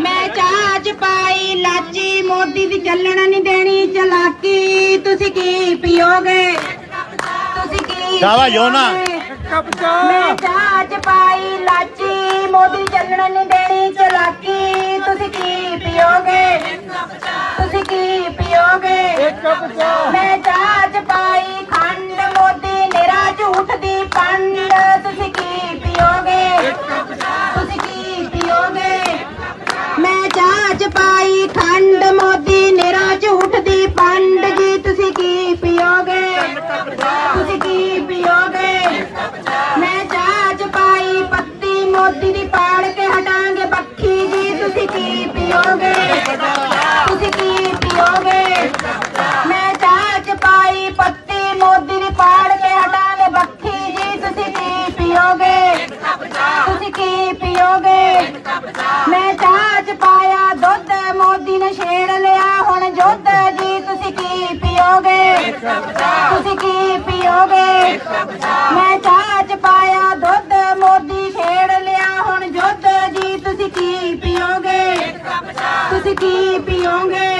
ਮੈਂ ਚਾਹ ਚ ਪਾਈ ਲਾਚੀ ਮੋਦੀ ਦੀ ਚੱਲਣ ਨਹੀਂ ਦੇਣੀ ਚਲਾਕੀ। ਤੁਸੀਂ ਕੀ ਪੀਓਗੇ? ਤੁਸੀਂ ਕੀ ਸ਼ਾਬਾਸ਼, ਯੋਨਾ। ਪੀਓਗੇ? ਕੱਪ ਚਾਹ ਮੈਂ ਚਾਹ ਚ ਪਾਈ ਲਾਚੀ ਮੋਦੀ ਚੱਲਣ ਨਹੀਂ ਦੇਣੀ ਚਲਾਕੀ। ਤੁਸੀਂ ਕੀ ਪੀਓਗੇ? ਤੁਸੀਂ ਕੀ ਪੀਓਗੇ? ਇੱਕ ਕੱਪ ਚਾਹ। ਚਾਹ ਚ ਪਾਈ ਖੰਡ ਮੋਦੀ ਨਿਰਾ ਝੂਠ ਦੀ ਪੰਡ ਜੀ ਤੁਸੀਂ ਕੀ ਪੀਓਗੇ ਤੁਸੀਂ ਕੀ ਪੀਓਗੇ ਮੈਂ ਚਾਹ ਚ ਪਾਈ ਪੱਤੀ ਮੋਦੀ ਦੀ ਪਾੜ ਕੇ ਹਟਾਂਗੇ ਬੱਖੀ ਜੀ ਤੁਸੀਂ ਕੀ ਪੀਓਗੇ ਤੁਸੀਂ ਕੀ ਪੀਓਗੇ ਮੈਂ ਚਾਹ ਚ ਪਾਈ ਪੱਤੀ ਮੋਦੀ ਦੀ ਪਾੜ ਕੇ ਹਟਾਂਗੇ ਬੱਖੀ ਜੀ ਤੁਸੀਂ ਕੀ ਪੀਓਗੇ ਤੁਸੀਂ ਕੀ ਪੀਓਗੇ ਮੈਂ ਚਾਹ ਚ ਪਾਇਆ ਦੁੱਧ ਮੋਦੀ ਨੇ ਛੇੜ ਲਿਆ। ਹੁਣ ਜੁੱਧ ਜੀ, ਤੁਸੀਂ ਕੀ ਪੀਓਗੇ? ਤੁਸੀਂ ਕੀ ਪੀਓਗੇ? ਮੈਂ ਚਾਹ ਚ ਪਾਇਆ, ਦੁੱਧ ਮੋਦੀ ਛੇੜ ਲਿਆ। ਹੁਣ ਜੁੱਧ ਜੀ, ਤੁਸੀਂ ਕੀ ਪੀਓਗੇ? ਤੁਸੀਂ ਕੀ ਪੀਓਗੇ?